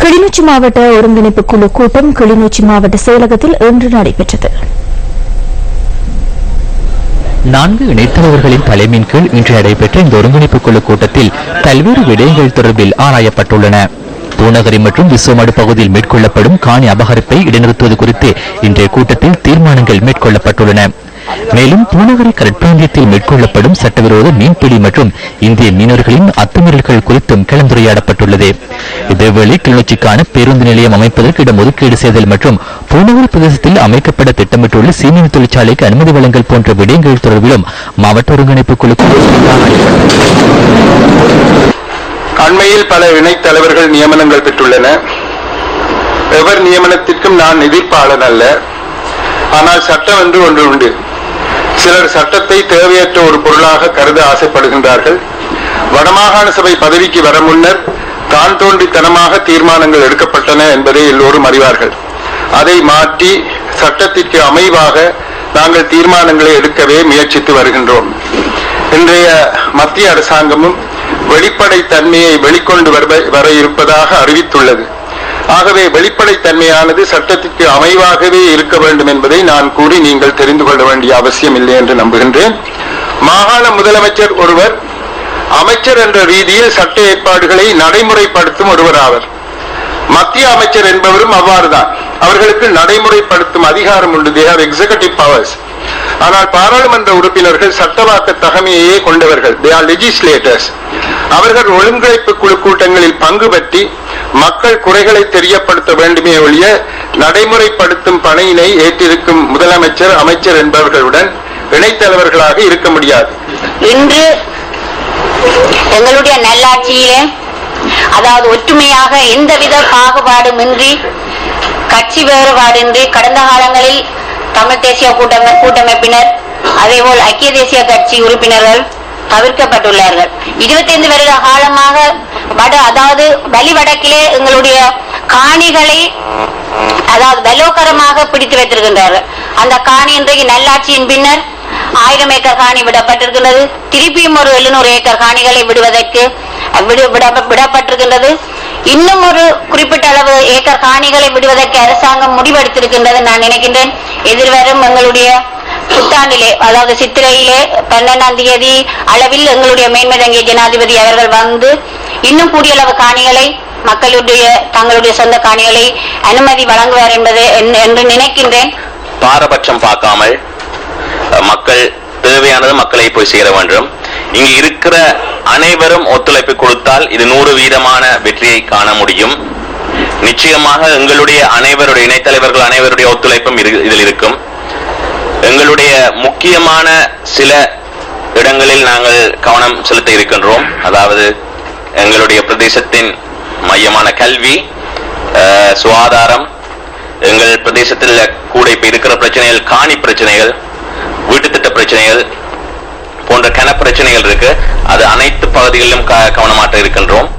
கிளிநொச்சி மாவட்ட ஒருங்கிணைப்பு குழு கூட்டம் கிளிநொச்சி மாவட்ட செயலகத்தில் இன்று நடைபெற்றது. நான்கு இணைத்தலைவர்களின் தலைமையின் கீழ் இன்று நடைபெற்ற இந்த ஒருங்கிணைப்பு குழு கூட்டத்தில் பல்வேறு விடயங்கள் தொடர்பில் ஆராயப்பட்டுள்ளன. பூநகரி மற்றும் விஸ்வமடு பகுதியில் மேற்கொள்ளப்படும் காணி அபகரிப்பை இடைநிறுத்துவது குறித்து இன்றைய கூட்டத்தில் தீர்மானங்கள் மேற்கொள்ளப்பட்டுள்ளன. மேலும் பூநகரி கடற்பிராந்தியத்தில் மேற்கொள்ளப்படும் சட்டவிரோத மீன்பிடி மற்றும் இந்திய மீனவர்களின் அத்துமீறல்கள் குறித்தும் கலந்துரையாடப்பட்டுள்ளது. இதேவேளை கிளிநொச்சிக்கான பேருந்து நிலையம் அமைப்பதற்கு இடம் ஒதுக்கீடு செய்தல் மற்றும் பூநகரி பிரதேசத்தில் அமைக்கப்பட திட்டமிட்டுள்ள சீமெந்து தொழிற்சாலைக்கு அனுமதி வழங்கல் போன்ற விடயங்கள் தொடர்பிலும் மாவட்ட ஒருங்கிணைப்பு குழு அண்மையில் பல இணைத் தலைவர்கள் நியமனங்கள் பெற்றுள்ளன. எவர் நியமனத்திற்கும் நான் எதிர்ப்பாளன் அல்ல. ஆனால் சட்டம் என்று ஒன்று உண்டு. சிலர் சட்டத்தை தேவையற்ற ஒரு பொருளாக கருத ஆசைப்படுகின்றார்கள். வடமாகாண சபை பதவிக்கு வர முன்னர் தான் தோன்றித்தனமாக தீர்மானங்கள் எடுக்கப்பட்டன என்பதை எல்லோரும் அறிவார்கள். அதை மாற்றி சட்டத்திற்கு அமைவாக நாங்கள் தீர்மானங்களை எடுக்கவே முயற்சித்து வருகின்றோம். இன்றைய மத்திய அரசாங்கமும் வெளிப்படை தன்மையை வெளிக்கொண்டு வருவ- வர இருப்பதாக அறிவித்துள்ளது. ஆகவே வெளிப்படைத்தன்மையானது சட்டத்திற்கு அமைவாகவே இருக்க வேண்டும் என்பதை நான் கூறி நீங்கள் தெரிந்து கொள்ள வேண்டிய அவசியம் இல்லை என்று நம்புகின்றேன். மாகாண முதலமைச்சர் ஒருவர் அமைச்சர் என்ற ரீதியில் சட்ட ஏற்பாடுகளை நடைமுறைப்படுத்தும் ஒருவர் ஆவர். மத்திய அமைச்சர் என்பவரும் அவ்வாறுதான். அவர்களுக்கு நடைமுறைப்படுத்தும் அதிகாரம் உண்டு. தே ஹேவ் எக்ஸிகூட்டிவ் பவர்ஸ் ஆனால் பாராளுமன்ற உறுப்பினர்கள் சட்டவாக்க தகமையே கொண்டவர்கள். தே ஆர் லெஜிஸ்லேட்டர்ஸ் அவர்கள் ஒழுங்கிணைப்பு குழு கூட்டங்களில் பங்கு பற்றி மக்கள் குறைகளை தெரியப்படுத்த வேண்டுமே ஒழிய நடைமுறைப்படுத்தும் பணியினை ஏற்றிருக்கும் முதலமைச்சர் அமைச்சர் என்பவர்களுடன் இணைத்தலைவர்களாக இருக்க முடியாது. இன்று எங்களுடைய நல்லாட்சியிலே அதாவது ஒற்றுமையாக எந்தவித பாகுபாடுமின்றி கட்சி வேறுபாடின்றி கடந்த காலங்களில் தமிழ் தேசிய கூட்டமை கூட்டமைப்பினர் அதேபோல் ஐக்கிய தேசிய கட்சி உறுப்பினர்கள் தவிர்க்கப்பட்டுள்ளார்கள். 25 வருட காலமாக வட அதாவது வலி வடக்கிலே எங்களுடைய காணிகளை அதாவது பலோகரமாக பிடித்து வைத்திருக்கின்றார்கள். அந்த காணி இன்றைக்கு நல்லாட்சியின் பின்னர் ஆயிரம் ஏக்கர் காணி விடப்பட்டிருக்கின்றது. திருப்பியும் ஒரு எழுநூறு ஏக்கர் காணிகளை விடுவதற்கு விடப்பட்டிருக்கின்றது. இன்னும் ஒரு குறிப்பிட்ட அளவு ஏக்கர் காணிகளை விடுவதற்கு அரசாங்கம் முடிவெடுத்திருக்கின்றது நான் நினைக்கின்றேன். எதிர்வரும் எங்களுடைய புத்தாண்டிலே அதாவது சித்திரையிலே பன்னெண்டாம் தேதி அளவில் எங்களுடைய மேன்மதங்கிய ஜனாதிபதி அவர்கள் வந்து இன்னும் கூடிய அளவு காணிகளை மக்களுடைய தங்களுடைய சொந்த காணிகளை அனுமதி வழங்குவார் என்பது என்று நினைக்கின்றேன். பாரபட்சம் பார்க்காமல் மக்கள் தேவையானது மக்களை போய் சேர வேண்டும். இங்கு இருக்கிற அனைவரும் ஒத்துழைப்பு கொடுத்தால் இது நூறு வீதமான வெற்றியை காண முடியும். நிச்சயமாக எங்களுடைய அனைவருடைய இணைத்தலைவர்கள் அனைவருடைய ஒத்துழைப்பும் இதில் இருக்கும். எங்களுடைய முக்கியமான சில இடங்களில் நாங்கள் கவனம் செலுத்த இருக்கின்றோம். அதாவது எங்களுடைய பிரதேசத்தின் மையமான கல்வி சுகாதாரம் எங்கள் பிரதேசத்தில் கூட இப்ப இருக்கிற பிரச்சனைகள் காணி பிரச்சனைகள் வீட்டு திட்ட பிரச்சனைகள் போன்ற கன பிரச்சனைகள் இருக்கு. அது அனைத்து பகுதிகளிலும் க- கவனமாற்ற இருக்கின்றோம்.